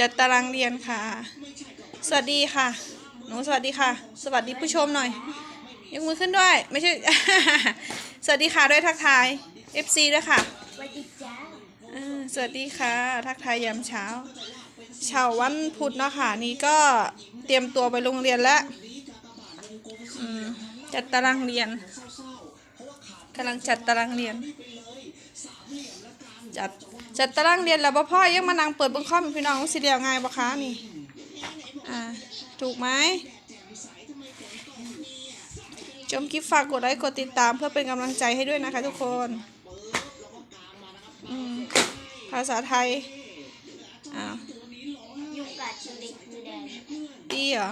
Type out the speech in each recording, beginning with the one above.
จัดตารางเรียนค่ะ สวัสดีค่ะ หนูสวัสดีค่ะ สวัสดีผู้ชมหน่อยยกมือขึ้นด้วย ไม่ใช่ สวัสดีค่ะด้วยทักทาย FC ด้วยค่ะสวัสดีจ้าสวัสดีค่ะ ทักทายยามเช้า เช้าวันพุธเนาะค่ะ นี่ก็เตรียมตัวไปโรงเรียนแล้วจัดตารางเรียนกำลังจัดตารางเรียน จัดจัดตารางเรียนแล้วบ่พ่อยังมานั่งเปิดเบังคอมพี่น้องสิเดียวง่ายบ่คะนี่อ่าถูกไหมชมคลิปฝากกดไลค์กดติดตามเพื่อเป็นกำลังใจให้ด้วยนะคะทุกคนภาษาไทยอ้าวยุกกัดชลิดมือแดงดีเหรอ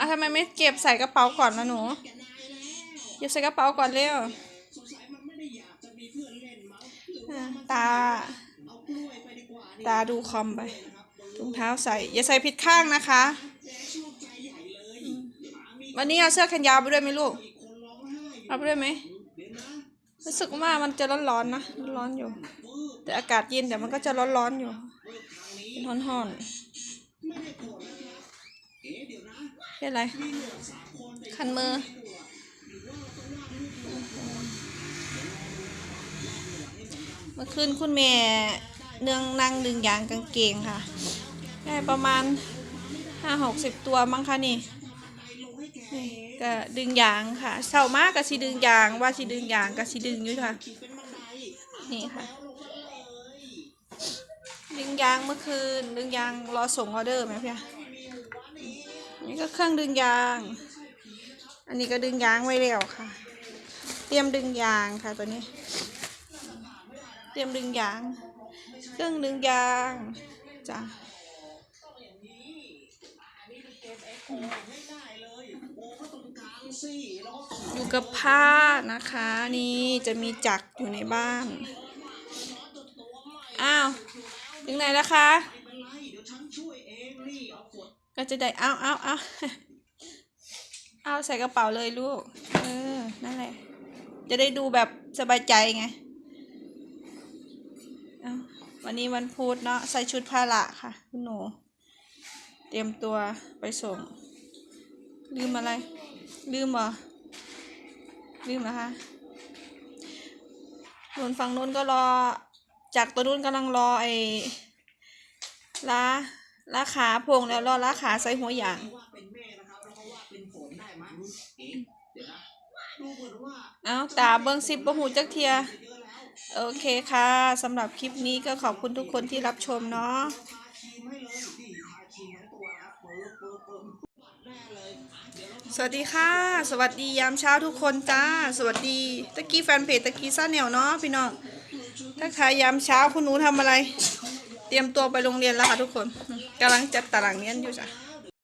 อะทำไมไม่เก็บใส่กระเป๋าก่อนนะหนู เก็บใส่กระเป๋าก่อนเร็วตา ตาดูคอมไปถุงเท้าใส่ อย่าใส่ผิดข้างนะคะ วันนี้เอาเสื้อแขนยาวไปด้วยไหมลูก เอาไปด้วยไหมรู้สึกว่ามันจะร้อนๆนะร้อนอยู่ แต่อากาศเย็นแต่มันก็จะร้อนๆอยู่เป็นร้อนๆ เป็นไรคันมือเมื่อคืนคุณแม่เนืองนั่งดึงยางกางเกงค่ะ ได้ประมาณห้าหกสิบตัวมั้งคะนี่นี่ก็ดึงยางค่ะเศร้ามากก็สิดึงยางว่าสิดึงยางก็สิดึงอยู่ค่ะ นี่ค่ะ ดึงยางเมื่อคืนดึงยางรอส่งออเดอร์ไหมพี่ นี่ก็เครื่องดึงยาง อันนี้ก็ดึงยางไว้แล้วค่ะ เตรียมดึงยางค่ะตัวนี้ เตรียมดึงยาง เครื่องดึงยางจ้ะอยู่กับผ้านะคะ นี่จะมีจักรอยู่ในบ้าน อ้าว ถึงไหนแล้วคะ ก็จะได้เอาเอาเอาเอาใส่กระเป๋าเลยลูก เออ นั่นแหละ จะได้ดูแบบสบายใจไง เอาวันนี้วันพุธเนาะ ใส่ชุดพาละค่ะ คุณหนู เตรียมตัวไปส่ง ลืมอะไร ลืมเหรอ ลืมนะคะส่วนฝั่งนู้นก็รอ จากตัวนู้นกำลังรอไอ้ล้า ล้าขาโพงแล้วรอล้าขาใส่หัวอย่างเอาตาเบิ้งสิบประหูจักเทีย โอเคค่ะสำหรับคลิปนี้ก็ขอบคุณทุกคนที่รับชมเนาะสวัสดีค่ะ สวัสดียามเช้าทุกคนจ้า สวัสดีตะกี้แฟนเพจตะกี้ซ่าแนวเนาะพี่น้องทักทายยามเช้าคุณหนูทำอะไร เตรียมตัวไปโรงเรียนแล้วค่ะทุกคนกำลังจัดตารางเรียนอยู่จ้ะ